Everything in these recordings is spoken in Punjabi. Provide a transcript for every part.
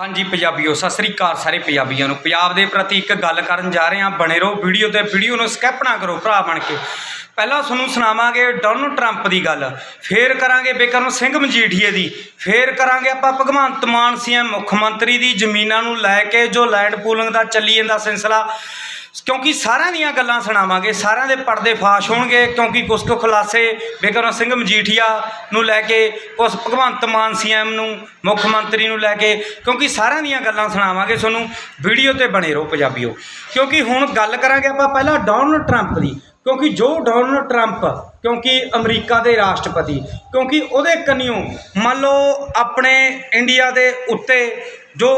ਹਾਂਜੀ, ਪੰਜਾਬੀਓ, ਸਤਿ ਸ੍ਰੀ ਅਕਾਲ ਸਾਰੇ ਪੰਜਾਬੀਆਂ ਨੂੰ। ਪੰਜਾਬ ਦੇ ਪ੍ਰਤੀ ਇੱਕ ਗੱਲ ਕਰਨ ਜਾ ਰਹੇ ਹਾਂ। ਬਣੇ ਰਹੋ ਵੀਡੀਓ ਤੇ। ਵੀਡੀਓ ਨੂੰ ਸਕਿਪ ਨਾ ਕਰੋ ਭਰਾ ਬਣ ਕੇ। ਪਹਿਲਾਂ ਤੁਹਾਨੂੰ ਸੁਣਾਵਾਂਗੇ ਡੋਨਲਡ ਟਰੰਪ ਦੀ ਗੱਲ। ਫੇਰ ਕਰਾਂਗੇ ਬਿਕਰਮ ਸਿੰਘ ਮਜੀਠੀਏ ਦੀ। ਫੇਰ ਕਰਾਂਗੇ ਆਪਾਂ ਭਗਵੰਤ ਮਾਨ ਸੀਐਮ ਮੁੱਖ ਮੰਤਰੀ ਦੀ ਜ਼ਮੀਨਾਂ ਨੂੰ ਲੈ ਕੇ, ਜੋ ਲੈਂਡ ਪੂਲਿੰਗ ਦਾ ਚੱਲੀ ਜਾਂਦਾ ਸਿਲਸਿਲਾ। ਕਿਉਂਕਿ ਸਾਰਿਆਂ ਦੀਆਂ ਗੱਲਾਂ ਸੁਣਾਵਾਂਗੇ, ਸਾਰਿਆਂ ਦੇ ਪਰਦੇ ਫਾਸ਼ ਹੋਣਗੇ, ਕਿਉਂਕਿ ਕੁਝ ਕੁ ਖੁਲਾਸੇ ਬਿਕਰਮ ਸਿੰਘ ਮਜੀਠੀਆ ਨੂੰ ਲੈ ਕੇ ਕੁਝ ਭਗਵੰਤ ਮਾਨ ਸੀਐਮ ਨੂੰ, ਮੁੱਖ ਮੰਤਰੀ ਨੂੰ ਲੈ ਕੇ, ਕਿਉਂਕਿ ਸਾਰਿਆਂ ਦੀਆਂ ਗੱਲਾਂ ਸੁਣਾਵਾਂਗੇ, ਤੁਹਾਨੂੰ ਵੀਡੀਓ ਤੇ ਬਣੇ ਰਹੋ ਪੰਜਾਬੀਓ। ਕਿਉਂਕਿ ਹੁਣ ਗੱਲ ਕਰਾਂਗੇ ਆਪਾਂ ਪਹਿਲਾਂ ਡੋਨਲਡ ਟਰੰਪ ਦੀ, ਕਿਉਂਕਿ ਜੋ ਡੋਨਲਡ ਟਰੰਪ, ਕਿਉਂਕਿ ਅਮਰੀਕਾ ਦੇ ਰਾਸ਼ਟਰਪਤੀ, ਕਿਉਂਕਿ ਉਹਦੇ ਕੰਨਿਓ ਮੰਨ ਲਓ ਆਪਣੇ ਇੰਡੀਆ ਦੇ ਉੱਤੇ ਜੋ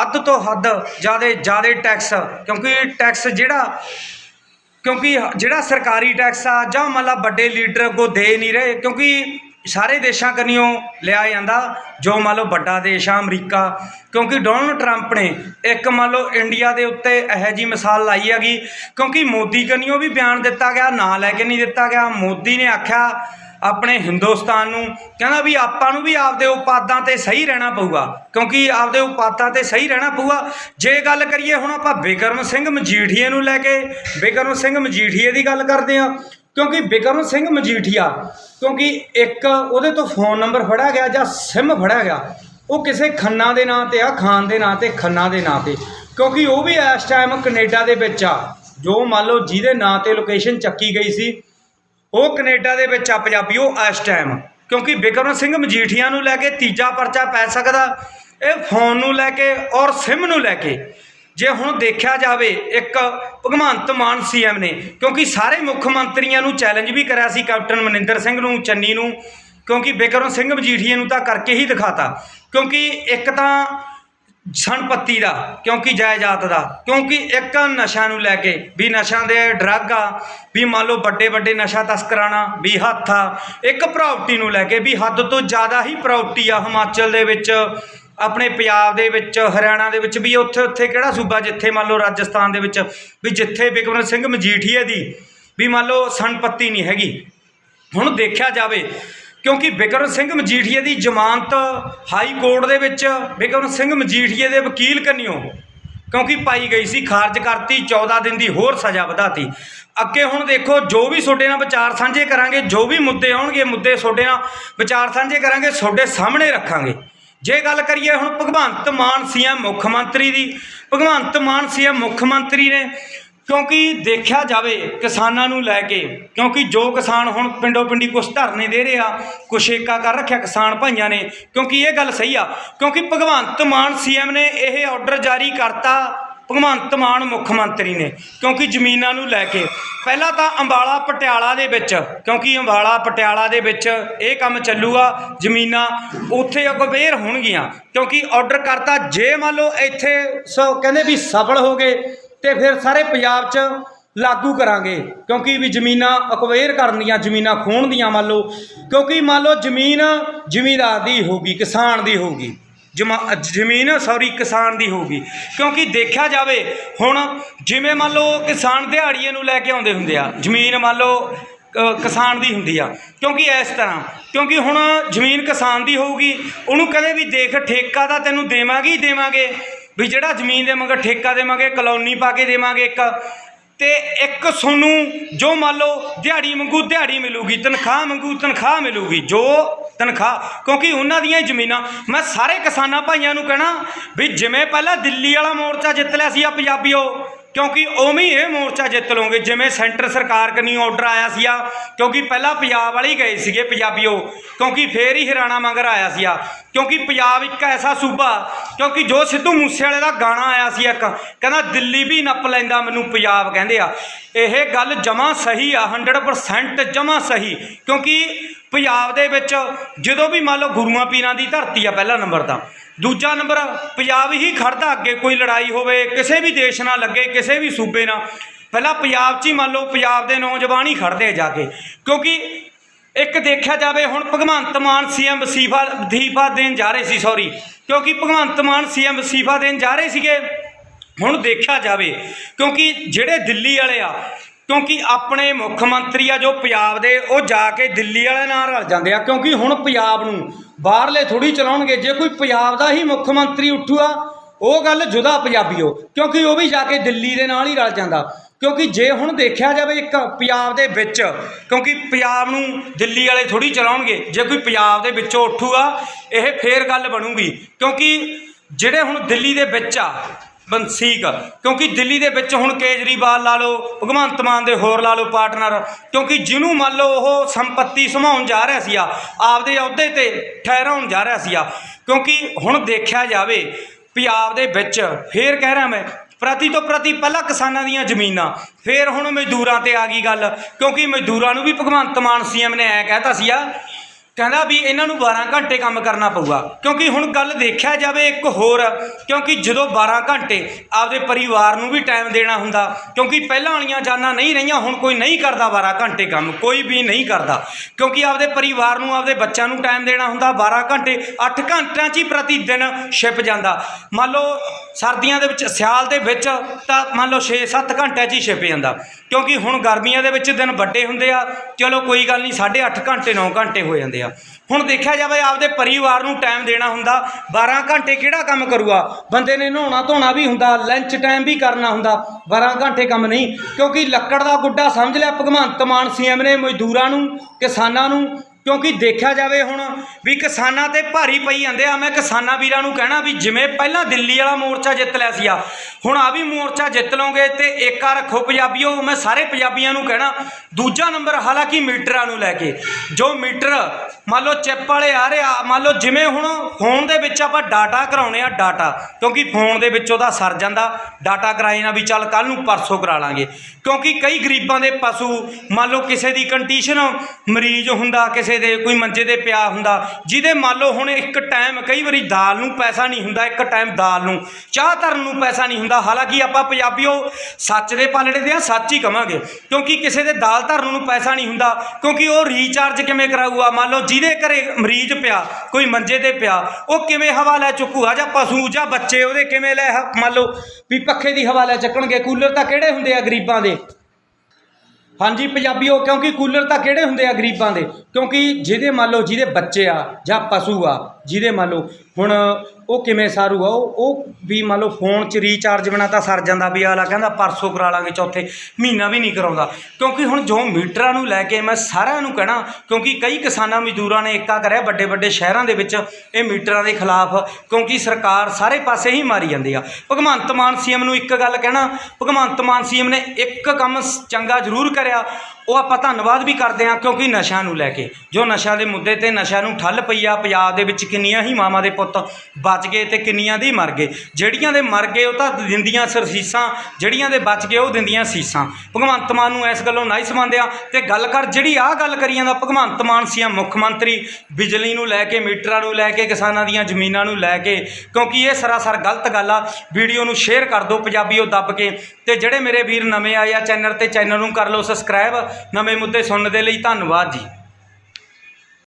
ਅੱਧ ਤੋਂ ਹੱਦ ਜ਼ਿਆਦਾ ਜ਼ਿਆਦਾ ਟੈਕਸ ਕਿਉਂਕਿ ਟੈਕਸ ਜਿਹੜਾ, ਕਿਉਂਕਿ ਜਿਹੜਾ ਸਰਕਾਰੀ ਟੈਕਸ ਆ ਜਾਂ ਮੰਨ ਲਾ ਵੱਡੇ ਲੀਡਰ ਅੱਗੋਂ ਦੇ ਨਹੀਂ ਰਹੇ, ਕਿਉਂਕਿ ਸਾਰੇ ਦੇਸ਼ਾਂ ਕੰਨਿਓ ਲਿਆ ਜਾਂਦਾ, ਜੋ ਮੰਨ ਲਓ ਵੱਡਾ ਦੇਸ਼ ਆ ਅਮਰੀਕਾ, ਕਿਉਂਕਿ ਡੋਨਲਡ ਟਰੰਪ ਨੇ ਇੱਕ ਮੰਨ ਲਓ ਇੰਡੀਆ ਦੇ ਉੱਤੇ ਇਹੋ ਜੀ ਮਿਸਾਲ ਲਾਈ ਹੈਗੀ, ਕਿਉਂਕਿ ਮੋਦੀ ਕੰਨਿਓ ਵੀ ਬਿਆਨ ਦਿੱਤਾ ਗਿਆ, ਨਾਂ ਲੈ ਕੇ ਨਹੀਂ ਦਿੱਤਾ ਗਿਆ, ਮੋਦੀ ਨੇ ਆਖਿਆ ਆਪਣੇ ਹਿੰਦੁਸਤਾਨ ਨੂੰ, ਕਹਿੰਦਾ ਵੀ ਆਪਾਂ ਨੂੰ ਵੀ ਆਪਦੇ ਉਪਾਦਾਂ ਤੇ ਸਹੀ ਰਹਿਣਾ ਪਊਗਾ। ਕਿਉਂਕਿ ਆਪਦੇ ਉਪਾਦਾਂ ਤੇ ਸਹੀ ਰਹਿਣਾ ਪਊਗਾ। ਜੇ ਗੱਲ ਕਰੀਏ ਹੁਣ ਆਪਾਂ ਬਿਕਰਮ ਸਿੰਘ ਮਜੀਠੀਏ ਨੂੰ ਲੈ ਕੇ, ਬਿਕਰਮ ਸਿੰਘ ਮਜੀਠੀਏ ਦੀ ਗੱਲ ਕਰਦੇ ਹਾਂ। ਕਿਉਂਕਿ ਬਿਕਰਮ ਸਿੰਘ ਮਜੀਠੀਆ, ਕਿਉਂਕਿ ਇੱਕ ਉਹਦੇ ਤੋਂ ਫੋਨ ਨੰਬਰ ਫੜਿਆ ਗਿਆ ਜਾਂ ਸਿਮ ਫੜਿਆ ਗਿਆ, ਉਹ ਕਿਸੇ ਖੰਨਾ ਦੇ ਨਾਂ ਤੇ ਆ, ਖਾਨ ਦੇ ਨਾਂ ਤੇ, ਖੰਨਾ ਦੇ ਨਾਂ ਤੇ। ਕਿਉਂਕਿ ਉਹ ਵੀ ਇਸ ਟਾਈਮ ਕੈਨੇਡਾ ਦੇ ਵਿੱਚ ਆ। ਜੋ ਮੰਨ ਲਓ ਜਿਹਦੇ ਨਾਂ ਤੇ ਲੋਕੇਸ਼ਨ ਚੱਕੀ ਗਈ ਸੀ ਉਹ ਕੈਨੇਡਾ ਦੇ ਵਿੱਚ ਆ ਉਹ ਇਸ ਟਾਈਮ ਕਿਉਂਕਿ ਬਿਕਰਮ ਸਿੰਘ ਮਜੀਠੀਆ ਨੂੰ ਲੈ ਕੇ ਤੀਜਾ ਪਰਚਾ ਪੈ ਸਕਦਾ, ਇਹ ਫੋਨ ਨੂੰ ਲੈ ਕੇ ਔਰ ਸਿਮ ਨੂੰ ਲੈ ਕੇ। ਜੇ ਹੁਣ ਦੇਖਿਆ ਜਾਵੇ, ਇੱਕ ਭਗਵੰਤ ਮਾਨ ਸੀਐਮ ਨੇ, ਕਿਉਂਕਿ ਸਾਰੇ ਮੁੱਖ ਮੰਤਰੀਆਂ ਨੂੰ ਚੈਲੰਜ ਵੀ ਕਰਿਆ ਸੀ, ਕੈਪਟਨ ਮਨਿੰਦਰ ਸਿੰਘ ਨੂੰ, ਚੰਨੀ ਨੂੰ, ਕਿਉਂਕਿ ਬਿਕਰਮ ਸਿੰਘ ਮਜੀਠੀਏ ਨੂੰ ਤਾਂ ਕਰਕੇ ਹੀ ਦਿਖਾਤਾ। ਕਿਉਂਕਿ ਇੱਕ ਤਾਂ ਸੰਪਤੀ ਦਾ, ਕਿਉਂਕਿ ਜਾਇਦਾਦ ਦਾ, ਕਿਉਂਕਿ ਇੱਕ ਨਸ਼ਾ ਨੂੰ ਲੈ ਕੇ ਵੀ ਨਸ਼ਿਆਂ ਦੇ ਡਰੱਗ ਆ, ਵੀ ਮੰਨ ਲਓ ਵੱਡੇ ਵੱਡੇ ਨਸ਼ਾ ਤਸਕਰਾਣਾ, ਵੀ ਹੱਥ ਆ, ਇੱਕ ਪ੍ਰਾਪਰਟੀ ਨੂੰ ਲੈ ਕੇ ਵੀ ਹੱਦ ਤੋਂ ਜ਼ਿਆਦਾ ਹੀ ਪ੍ਰਾਪਰਟੀ ਆ ਹਿਮਾਚਲ ਦੇ ਵਿੱਚ, ਆਪਣੇ ਪੰਜਾਬ ਦੇ ਵਿੱਚ, ਹਰਿਆਣਾ ਦੇ ਵਿੱਚ, ਵੀ ਉੱਥੇ ਉੱਥੇ ਕਿਹੜਾ ਸੂਬਾ ਜਿੱਥੇ ਮੰਨ ਲਓ ਰਾਜਸਥਾਨ ਦੇ ਵਿੱਚ, ਵੀ ਜਿੱਥੇ ਬਿਕਰਮ ਸਿੰਘ ਮਜੀਠੀਏ ਦੀ ਵੀ ਮੰਨ ਲਓ ਸੰਪਤੀ ਨਹੀਂ ਹੈਗੀ। ਹੁਣ ਦੇਖਿਆ ਜਾਵੇ ਕਿਉਂਕਿ ਬਿਕਰਮ ਸਿੰਘ ਮਜੀਠੀਏ ਦੀ ਜ਼ਮਾਨਤ ਹਾਈ ਕੋਰਟ ਦੇ ਵਿੱਚ, ਬਿਕਰਮ ਸਿੰਘ ਮਜੀਠੀਏ ਦੇ ਵਕੀਲ ਕੰਨਿਓ, ਕਿਉਂਕਿ ਪਾਈ ਗਈ ਸੀ, ਖਾਰਜ ਕਰਤੀ 14 ਦਿਨ ਦੀ ਹੋਰ ਸਜ਼ਾ ਵਧਾਤੀ। ਅੱਗੇ ਹੁਣ ਦੇਖੋ, ਜੋ ਵੀ ਤੁਹਾਡੇ ਨਾਲ ਵਿਚਾਰ ਸਾਂਝੇ ਕਰਾਂਗੇ, ਜੋ ਵੀ ਮੁੱਦੇ ਆਉਣਗੇ, ਮੁੱਦੇ ਤੁਹਾਡੇ ਨਾਲ ਵਿਚਾਰ ਸਾਂਝੇ ਕਰਾਂਗੇ, ਤੁਹਾਡੇ ਸਾਹਮਣੇ ਰੱਖਾਂਗੇ। ਜੇ ਗੱਲ ਕਰੀਏ ਹੁਣ ਭਗਵੰਤ ਮਾਨ ਸੀਐਮ ਮੁੱਖ ਮੰਤਰੀ ਦੀ, ਭਗਵੰਤ ਮਾਨ ਸੀਐਮ ਮੁੱਖ ਮੰਤਰੀ ਨੇ ਕਿਉਂਕਿ ਦੇਖਿਆ ਜਾਵੇ ਕਿਸਾਨਾਂ ਨੂੰ ਲੈ ਕੇ, ਕਿਉਂਕਿ ਜੋ ਕਿਸਾਨ ਹੁਣ ਪਿੰਡੋ ਪਿੰਡੀ ਕੁਛ ਧਰਨੇ ਦੇ ਰਿਹਾ, ਕੁਛ ਏਕਾ ਕਰ ਰੱਖਿਆ ਕਿਸਾਨ ਭਾਈਆਂ ਨੇ, ਕਿਉਂਕਿ ਇਹ ਗੱਲ ਸਹੀ ਆ, ਕਿਉਂਕਿ ਭਗਵੰਤ ਮਾਨ ਸੀਐਮ ਨੇ ਇਹ ਆਰਡਰ ਜਾਰੀ ਕਰਤਾ, ਭਗਵੰਤ ਮਾਨ ਮੁੱਖ ਮੰਤਰੀ ਨੇ, ਕਿਉਂਕਿ ਜ਼ਮੀਨਾਂ ਨੂੰ ਲੈ ਕੇ। ਪਹਿਲਾਂ ਤਾਂ ਅੰਬਾਲਾ ਪਟਿਆਲਾ ਦੇ ਵਿੱਚ, ਕਿਉਂਕਿ ਅੰਬਾਲਾ ਪਟਿਆਲਾ ਦੇ ਵਿੱਚ ਇਹ ਕੰਮ ਚੱਲੂਗਾ, ਜ਼ਮੀਨਾਂ ਉੱਥੇ ਅਕਵੇਰ ਹੋਣਗੀਆਂ, ਕਿਉਂਕਿ ਆਰਡਰ ਕਰਤਾ, ਜੇ ਮੰਨ ਲਓ ਇੱਥੇ ਸੋ, ਕਹਿੰਦੇ ਵੀ ਸਫਲ ਹੋ ਗਏ ਤੇ ਫਿਰ ਸਾਰੇ ਪੰਜਾਬ 'ਚ ਲਾਗੂ ਕਰਾਂਗੇ। ਕਿਉਂਕਿ ਵੀ ਜ਼ਮੀਨਾਂ ਅਕਵੇਅਰ ਕਰਨ ਦੀਆਂ ਜ਼ਮੀਨਾਂ ਖੋਣ ਦੀਆਂ ਮੰਨ ਲਓ, ਕਿਉਂਕਿ ਮੰਨ ਲਓ ਜ਼ਮੀਨ ਜ਼ਿਮੀਦਾਰ ਦੀ ਹੋਊਗੀ, ਕਿਸਾਨ ਦੀ ਹੋਊਗੀ। ਜਮਾ- ਜ਼ਮੀਨ ਸੌਰੀ ਕਿਸਾਨ ਦੀ ਹੋਊਗੀ। ਕਿਉਂਕਿ ਦੇਖਿਆ ਜਾਵੇ, ਹੁਣ ਜਿਵੇਂ ਮੰਨ ਲਓ ਕਿਸਾਨ ਦਿਹਾੜੀਏ ਨੂੰ ਲੈ ਕੇ ਆਉਂਦੇ ਹੁੰਦੇ ਆ, ਜ਼ਮੀਨ ਮੰਨ ਲਓ ਕਿਸਾਨ ਦੀ ਹੁੰਦੀ ਆ। ਕਿਉਂਕਿ ਇਸ ਤਰ੍ਹਾਂ, ਕਿਉਂਕਿ ਹੁਣ ਜ਼ਮੀਨ ਕਿਸਾਨ ਦੀ ਹੋਊਗੀ, ਉਹਨੂੰ ਕਦੇ ਵੀ ਦੇਖ ਠੇਕਾ ਦਾ ਤੈਨੂੰ ਦੇਵਾਂਗੇ ਹੀ ਦੇਵਾਂਗੇ। ਵੀ ਜਿਹੜਾ ਜ਼ਮੀਨ ਦੇ ਮਗਰ ਠੇਕਾ ਦੇਵਾਂਗੇ ਕਲੋਨੀ ਪਾ ਕੇ ਦੇਵਾਂਗੇ ਇੱਕ। ਤੇ ਇੱਕ ਤੁਹਾਨੂੰ ਜੋ ਮੰਨ ਲਓ ਦਿਹਾੜੀ ਮੰਗੂ ਦਿਹਾੜੀ ਮਿਲੂਗੀ, ਤਨਖਾਹ ਮੰਗੂ ਤਨਖਾਹ ਮਿਲੂਗੀ, ਜੋ ਤਨਖਾਹ, ਕਿਉਂਕਿ ਉਹਨਾਂ ਦੀਆਂ ਹੀ ਜ਼ਮੀਨਾਂ, ਮੈਂ ਸਾਰੇ ਕਿਸਾਨਾਂ ਭਾਈਆਂ ਨੂੰ ਕਹਿਣਾ ਵੀ ਜਿਵੇਂ ਪਹਿਲਾਂ ਦਿੱਲੀ ਵਾਲਾ ਮੋਰਚਾ ਜਿੱਤ ਲਿਆ ਸੀ ਆ ਪੰਜਾਬੀਓ ਕਿਉਂਕਿ ਉਵੇਂ ਹੀ ਇਹ ਮੋਰਚਾ ਜਿੱਤ ਲਓਗੇ, ਜਿਵੇਂ ਸੈਂਟਰ ਸਰਕਾਰ ਕਨੀ ਆਰਡਰ ਆਇਆ ਸੀਆ ਕਿਉਂਕਿ ਪਹਿਲਾਂ ਪੰਜਾਬ ਵਾਲੇ ਗਏ ਸੀਗੇ ਪੰਜਾਬੀਓ, ਕਿਉਂਕਿ ਫੇਰ ਹੀ ਹਰਿਆਣਾ ਮਗਰ ਆਇਆ ਸੀਆ ਕਿਉਂਕਿ ਪੰਜਾਬ ਇੱਕ ਐਸਾ ਸੂਬਾ, ਕਿਉਂਕਿ ਜੋ ਸਿੱਧੂ ਮੂਸੇਵਾਲੇ ਦਾ ਗਾਣਾ ਆਇਆ ਸੀ ਇੱਕ, ਕਹਿੰਦਾ ਦਿੱਲੀ ਵੀ ਨੱਪ ਲੈਂਦਾ ਮੈਨੂੰ ਪੰਜਾਬ ਕਹਿੰਦੇ ਆ। ਇਹ ਗੱਲ ਜਮਾਂ ਸਹੀ ਆ 100% ਜਮਾਂ ਸਹੀ, ਕਿਉਂਕਿ ਪੰਜਾਬ ਦੇ ਵਿੱਚ ਜਦੋਂ ਵੀ ਮੰਨ ਲਓ ਗੁਰੂਆਂ ਪੀਰਾਂ ਦੀ ਧਰਤੀ ਆ ਪਹਿਲਾ ਨੰਬਰ ਤਾਂ ਦੂਜਾ ਨੰਬਰ, ਪੰਜਾਬ ਹੀ ਖੜਦਾ ਅੱਗੇ, ਕੋਈ ਲੜਾਈ ਹੋਵੇ, ਕਿਸੇ ਵੀ ਦੇਸ਼ ਨਾਲ ਲੱਗੇ, ਕਿਸੇ ਵੀ ਸੂਬੇ ਨਾਲ। ਪਹਿਲਾਂ ਪੰਜਾਬ 'ਚ ਹੀ ਮੰਨ ਲਓ, ਪੰਜਾਬ ਦੇ ਨੌਜਵਾਨ ਹੀ ਖੜਦੇ ਜਾ ਕੇ। ਕਿਉਂਕਿ ਇੱਕ ਦੇਖਿਆ ਜਾਵੇ, ਹੁਣ ਭਗਵੰਤ ਮਾਨ ਸੀਐਮ ਵਸੀਫਾ ਵਸੀਫਾ ਦੇਣ ਜਾ ਰਹੇ ਸੀ ਸੌਰੀ ਕਿਉਂਕਿ ਭਗਵੰਤ ਮਾਨ ਸੀਐਮ ਵਸੀਫਾ ਦੇਣ ਜਾ ਰਹੇ ਸੀਗੇ। ਹੁਣ ਦੇਖਿਆ ਜਾਵੇ, ਕਿਉਂਕਿ ਜਿਹੜੇ ਦਿੱਲੀ ਵਾਲੇ ਆ ਕਿਉਂਕਿ ਆਪਣੇ ਮੁੱਖ ਮੰਤਰੀ ਆ ਜੋ ਪੰਜਾਬ ਦੇ, ਉਹ ਜਾ ਕੇ ਦਿੱਲੀ ਵਾਲੇ ਨਾਲ ਰਲ ਜਾਂਦੇ ਆ। ਕਿਉਂਕਿ ਹੁਣ ਪੰਜਾਬ ਨੂੰ ਬਾਹਰਲੇ ਥੋੜੀ ਚਲਾਉਣਗੇ। ਜੇ ਕੋਈ ਪੰਜਾਬ ਦਾ ਹੀ ਮੁੱਖ ਮੰਤਰੀ ਉੱਠੂਆ, ਉਹ ਗੱਲ ਜੁਦਾ ਪੰਜਾਬੀਓ। ਕਿਉਂਕਿ ਉਹ ਵੀ ਜਾ ਕੇ ਦਿੱਲੀ ਦੇ ਨਾਲ ਹੀ ਰਲ ਜਾਂਦਾ। ਕਿਉਂਕਿ ਜੇ ਹੁਣ ਦੇਖਿਆ ਜਾਵੇ ਇੱਕ ਪੰਜਾਬ ਦੇ ਵਿੱਚ, ਕਿਉਂਕਿ ਪੰਜਾਬ ਨੂੰ ਦਿੱਲੀ ਵਾਲੇ ਥੋੜੀ ਚਲਾਉਣਗੇ। ਜੇ ਕੋਈ ਪੰਜਾਬ ਦੇ ਵਿੱਚੋਂ ਉੱਠੂਗਾ ਇਹ ਫੇਰ ਗੱਲ ਬਣੂਗੀ। ਕਿਉਂਕਿ ਜਿਹੜੇ ਹੁਣ ਦਿੱਲੀ ਦੇ ਵਿੱਚ ਆ ਬੰਸੀਕ ਕਿਉਂਕਿ ਦਿੱਲੀ ਦੇ ਵਿੱਚ ਹੁਣ ਕੇਜਰੀਵਾਲ ਲਾ ਲਓ, ਭਗਵੰਤ ਮਾਨ ਦੇ ਹੋਰ ਲਾ ਲਓ ਪਾਰਟਨਰ, ਕਿਉਂਕਿ ਜਿਹਨੂੰ ਮੰਨ ਲਓ ਉਹ ਸੰਪਤੀ ਸਮਾਉਣ ਜਾ ਰਿਹਾ ਸੀ ਆ, ਆਪਦੇ ਅਹੁਦੇ ਤੇ ਠਹਿਰਾਉਣ ਜਾ ਰਿਹਾ ਸੀ ਆ। ਕਿਉਂਕਿ ਹੁਣ ਦੇਖਿਆ ਜਾਵੇ ਪੰਜਾਬ ਦੇ ਵਿੱਚ ਫੇਰ ਕਹਿ ਰਿਹਾ ਮੈਂ, ਪ੍ਰਤੀ ਤੋਂ ਪ੍ਰਤੀ ਪਹਿਲਾਂ ਕਿਸਾਨਾਂ ਦੀਆਂ ਜ਼ਮੀਨਾਂ, ਫੇਰ ਹੁਣ ਮਜ਼ਦੂਰਾਂ ਤੇ ਆ ਗਈ ਗੱਲ। ਕਿਉਂਕਿ ਮਜ਼ਦੂਰਾਂ ਨੂੰ ਵੀ ਭਗਵੰਤ ਮਾਨ ਸੀਐਮ ਨੇ ਐ ਕਹਿਤਾ ਸੀ ਆ ਕਹਿੰਦਾ ਵੀ ਇਹਨਾਂ ਨੂੰ 12 ਘੰਟੇ ਕੰਮ ਕਰਨਾ ਪਊਗਾ। ਕਿਉਂਕਿ ਹੁਣ ਗੱਲ ਦੇਖਿਆ ਜਾਵੇ ਇੱਕ ਹੋਰ, ਕਿਉਂਕਿ ਜਦੋਂ 12 ਘੰਟੇ ਆਪਦੇ ਪਰਿਵਾਰ ਨੂੰ ਵੀ ਟਾਈਮ ਦੇਣਾ ਹੁੰਦਾ, ਕਿਉਂਕਿ ਪਹਿਲਾਂ ਵਾਲੀਆਂ ਜਾਨਾਂ ਨਹੀਂ ਰਹੀਆਂ, ਹੁਣ ਕੋਈ ਨਹੀਂ ਕਰਦਾ 12 ਘੰਟੇ ਕੰਮ, ਕੋਈ ਵੀ ਨਹੀਂ ਕਰਦਾ। ਕਿਉਂਕਿ ਆਪਦੇ ਪਰਿਵਾਰ ਨੂੰ, ਆਪਦੇ ਬੱਚਿਆਂ ਨੂੰ ਟਾਈਮ ਦੇਣਾ ਹੁੰਦਾ 12 ਘੰਟੇ 8 ਘੰਟਿਆਂ 'ਚ ਹੀ ਪ੍ਰਤੀ ਦਿਨ ਛਿਪ ਜਾਂਦਾ। ਮੰਨ ਲਓ ਸਰਦੀਆਂ ਦੇ ਵਿੱਚ, ਸਿਆਲ ਦੇ ਵਿੱਚ ਤਾਂ ਮੰਨ ਲਓ 6-7 ਘੰਟਿਆਂ 'ਚ ਹੀ ਛਿਪ ਜਾਂਦਾ। ਕਿਉਂਕਿ ਹੁਣ ਗਰਮੀਆਂ ਦੇ ਵਿੱਚ ਦਿਨ ਵੱਡੇ ਹੁੰਦੇ ਆ, ਚਲੋ ਕੋਈ ਗੱਲ ਨਹੀਂ 8.5 ਘੰਟੇ 9 ਘੰਟੇ ਹੋ ਜਾਂਦੇ ਆ। ਹੁਣ ਦੇਖਿਆ ਜਾਵੇ ਆਪਦੇ ਪਰਿਵਾਰ ਨੂੰ ਟਾਈਮ ਦੇਣਾ ਹੁੰਦਾ। 12 ਘੰਟੇ ਕਿਹੜਾ ਕੰਮ ਕਰੂਗਾ? ਬੰਦੇ ਨੇ ਨਹਾਉਣਾ ਧੋਣਾ ਵੀ ਹੁੰਦਾ ਲੰਚ ਟਾਈਮ ਵੀ ਕਰਨਾ ਹੁੰਦਾ। 12 ਘੰਟੇ ਕੰਮ ਨਹੀਂ, ਕਿਉਂਕਿ ਲੱਕੜ ਦਾ ਗੁੱਡਾ ਸਮਝ ਲਿਆ ਭਗਵੰਤ ਮਾਨ ਸੀਐਮ ਨੇ ਮਜ਼ਦੂਰਾਂ ਨੂੰ, ਕਿਸਾਨਾਂ ਨੂੰ ਕਿਉਂਕਿ ਦੇਖਿਆ ਜਾਵੇ ਹੁਣ ਵੀ ਕਿਸਾਨਾਂ ਤੇ ਭਾਰੀ ਪਈ ਜਾਂਦੇ ਆ। ਮੈਂ ਕਿਸਾਨਾਂ ਵੀਰਾਂ ਨੂੰ ਕਹਿਣਾ ਵੀ ਜਿਵੇਂ ਪਹਿਲਾਂ ਦਿੱਲੀ ਵਾਲਾ ਮੋਰਚਾ ਜਿੱਤ ਲਿਆ ਸੀ ਆ ਹੁਣ ਆ ਵੀ ਮੋਰਚਾ ਜਿੱਤ ਲਓਗੇ ਤੇ ਏਕਾ ਰੱਖੋ ਪੰਜਾਬੀਓ, ਮੈਂ ਸਾਰੇ ਪੰਜਾਬੀਆਂ ਨੂੰ ਕਹਿਣਾ, ਦੂਜਾ ਨੰਬਰ ਹਾਲਾਂਕਿ ਮੀਟਰਾਂ ਨੂੰ ਲੈ ਕੇ, ਜੋ ਮੀਟਰ ਮੰਨ ਲਓ ਚਿੱਪ ਵਾਲੇ ਆ ਰਹੇ ਆ, ਮੰਨ ਲਓ ਜਿਵੇਂ ਹੁਣ ਫੋਨ ਦੇ ਵਿੱਚ ਆਪਾਂ ਡਾਟਾ ਕਰਾਉਣੇ ਆ ਡਾਟਾ ਕਿਉਂਕਿ ਫੋਨ ਦੇ ਵਿੱਚ ਉਹਦਾ ਸਰ ਜਾਂਦਾ ਡਾਟਾ ਕਰਾਏ ਨਾ ਵੀ ਚੱਲ ਕੱਲ ਨੂੰ ਪਰਸੋਂ ਕਰਾ ਲਾਂਗੇ। ਕਿਉਂਕਿ ਕਈ ਗਰੀਬਾਂ ਦੇ ਪਸ਼ੂ, ਮੰਨ ਲਓ ਕਿਸੇ ਦੀ ਕੰਡੀਸ਼ਨ ਮਰੀਜ਼ ਹੁੰਦਾ, ਕਿਸੇ ਦੇ ਕੋਈ ਮੰਜੇ ਦੇ ਪਿਆ ਹੁੰਦਾ, ਜਿਹਦੇ ਮੰਨ ਲਓ ਹੁਣ ਇੱਕ ਟਾਈਮ ਕਈ ਵਾਰੀ ਦਾਲ ਨੂੰ ਪੈਸਾ ਨਹੀਂ ਹੁੰਦਾ, ਇੱਕ ਟਾਈਮ ਦਾਲ ਨੂੰ। ਚਾਹ ਧਰਨ ਨੂੰ ਪੈਸਾ ਨਹੀਂ ਹੁੰਦਾ, ਹਾਲਾਂਕਿ ਆਪਾਂ ਪੰਜਾਬੀਓ ਸੱਚ ਦੇ ਪਾਲੜੇ ਦੇ ਆ, ਸੱਚ ਹੀ ਕਵਾਂਗੇ। ਕਿਉਂਕਿ ਕਿਸੇ ਦੇ ਦਾਲ ਧਰਨ ਨੂੰ ਪੈਸਾ ਨਹੀਂ ਹੁੰਦਾ, ਕਿਉਂਕਿ ਉਹ ਰੀਚਾਰਜ ਕਿਵੇਂ ਕਰਾਊਗਾ? ਮੰਨ ਲਓ ਜਿਹਦੇ ਘਰੇ ਮਰੀਜ਼ ਪਿਆ, ਕੋਈ ਮੰਜੇ ਤੇ ਪਿਆ, ਉਹ ਕਿਵੇਂ ਹਵਾ ਲੈ ਚੁੱਕੂਗਾ ਜਾਂ ਪਸ਼ੂ, ਜਾਂ ਬੱਚੇ ਉਹਦੇ ਕਿਵੇਂ ਲੈ ਮੰਨ ਲਓ ਵੀ ਪੱਖੇ ਦੀ ਹਵਾ ਲੈ ਚੱਕਣਗੇ, ਕੂਲਰ ਤਾਂ ਕਿਹੜੇ ਹੁੰਦੇ ਆ ਗਰੀਬਾਂ ਦੇ? ਹਾਂਜੀ ਪੰਜਾਬੀਓ ਕਿਉਂਕਿ ਕੂਲਰ ਤਾਂ ਕਿਹੜੇ ਹੁੰਦੇ ਆ ਗਰੀਬਾਂ ਦੇ? ਕਿਉਂਕਿ ਜਿਹਦੇ ਮੰਨ ਲਓ ਜਿਹਦੇ ਬੱਚੇ ਆ ਜਾਂ ਪਸ਼ੂ ਆ ਜਿਹਦੇ ਮੰਨ ਲਓ ਹੁਣ ਉਹ ਕਿਵੇਂ ਸਾਰੂਗਾ, ਉਹ ਉਹ ਵੀ ਮੰਨ ਲਓ ਫੋਨ 'ਚ ਰੀਚਾਰਜ ਬਿਨਾ ਤਾਂ ਸਰ ਜਾਂਦਾ ਵੀ ਆਲਾ ਕਹਿੰਦਾ ਪਰਸੋਂ ਕਰਾ ਲਾਂਗੇ ਚੌਥੇ, ਮਹੀਨਾ ਵੀ ਨਹੀਂ ਕਰਾਉਂਦਾ। ਕਿਉਂਕਿ ਹੁਣ ਜੋ ਮੀਟਰਾਂ ਨੂੰ ਲੈ ਕੇ ਮੈਂ ਸਾਰਿਆਂ ਨੂੰ ਕਹਿਣਾ, ਕਿਉਂਕਿ ਕਈ ਕਿਸਾਨਾਂ ਮਜ਼ਦੂਰਾਂ ਨੇ ਏਕਾ ਕਰਿਆ ਵੱਡੇ ਵੱਡੇ ਸ਼ਹਿਰਾਂ ਦੇ ਵਿੱਚ ਇਹ ਮੀਟਰਾਂ ਦੇ ਖਿਲਾਫ, ਕਿਉਂਕਿ ਸਰਕਾਰ ਸਾਰੇ ਪਾਸੇ ਹੀ ਮਾਰੀ ਜਾਂਦੀ ਆ। ਭਗਵੰਤ ਮਾਨ ਸੀਐਮ ਨੂੰ ਇੱਕ ਗੱਲ ਕਹਿਣਾ, ਭਗਵੰਤ ਮਾਨ ਸੀਐਮ ਨੇ ਇੱਕ ਕੰਮ ਚੰਗਾ ਜ਼ਰੂਰ ਕਰਿਆ, ਉਹ ਆਪਾਂ ਧੰਨਵਾਦ ਵੀ ਕਰਦੇ ਹਾਂ ਕਿਉਂਕਿ ਨਸ਼ਿਆਂ ਨੂੰ ਲੈ ਕੇ। ਜੋ ਨਸ਼ਿਆਂ ਦੇ ਮੁੱਦੇ ਤੇ ਨਸ਼ਿਆਂ ਨੂੰ ਠੱਲ ਪਈ ਆ ਪੰਜਾਬ ਦੇ ਵਿੱਚ ਕਿੰਨੀਆਂ ਹੀ ਮਾਵਾਂ ਦੇ ਪੁੱਤ ਬਚ ਗਏ ਤੇ ਕਿੰਨੀਆਂ ਦੇ ਹੀ ਮਰ ਗਏ। ਜਿਹੜੀਆਂ ਦੇ ਮਰ ਗਏ ਉਹ ਤਾਂ ਦਿੰਦੀਆਂ ਸਰਸੀਸਾਂ ਜਿਹੜੀਆਂ ਦੇ ਬਚ ਗਏ ਉਹ ਦਿੰਦੀਆਂ ਸੀਸਾਂ। ਭਗਵੰਤ ਮਾਨ ਨੂੰ ਇਸ ਗੱਲੋਂ ਨਹੀਂ ਸਮਝਦੇ ਆ ਤੇ ਗੱਲ ਕਰ ਜਿਹੜੀ ਆਹ ਗੱਲ ਕਰੀ ਜਾਂਦਾ, ਭਗਵੰਤ ਮਾਨ ਸੀ ਮੁੱਖ ਮੰਤਰੀ। ਬਿਜਲੀ ਨੂੰ ਲੈ ਕੇ, ਮੀਟਰਾਂ ਨੂੰ ਲੈ ਕੇ, ਕਿਸਾਨਾਂ ਦੀਆਂ ਜ਼ਮੀਨਾਂ ਨੂੰ ਲੈ ਕੇ। ਕਿਉਂਕਿ ਇਹ ਸਰਾਸਰ ਗਲਤ ਗੱਲ ਆ। ਵੀਡੀਓ ਨੂੰ ਸ਼ੇਅਰ ਕਰ ਦਿਓ ਪੰਜਾਬੀਓ ਦੱਬ ਕੇ। ਤੇ ਜਿਹੜੇ ਮੇਰੇ ਵੀਰ ਨਵੇਂ ਆਏ ਆ ਚੈਨਲ ਤੇ, ਚੈਨਲ ਨੂੰ ਕਰ ਲਓ ਸਬਸਕ੍ਰਾਈਬ ਨਵੇਂ ਮੁੱਦੇ ਸੁਣਨ ਦੇ ਲਈ ਧੰਨਵਾਦ ਜੀ।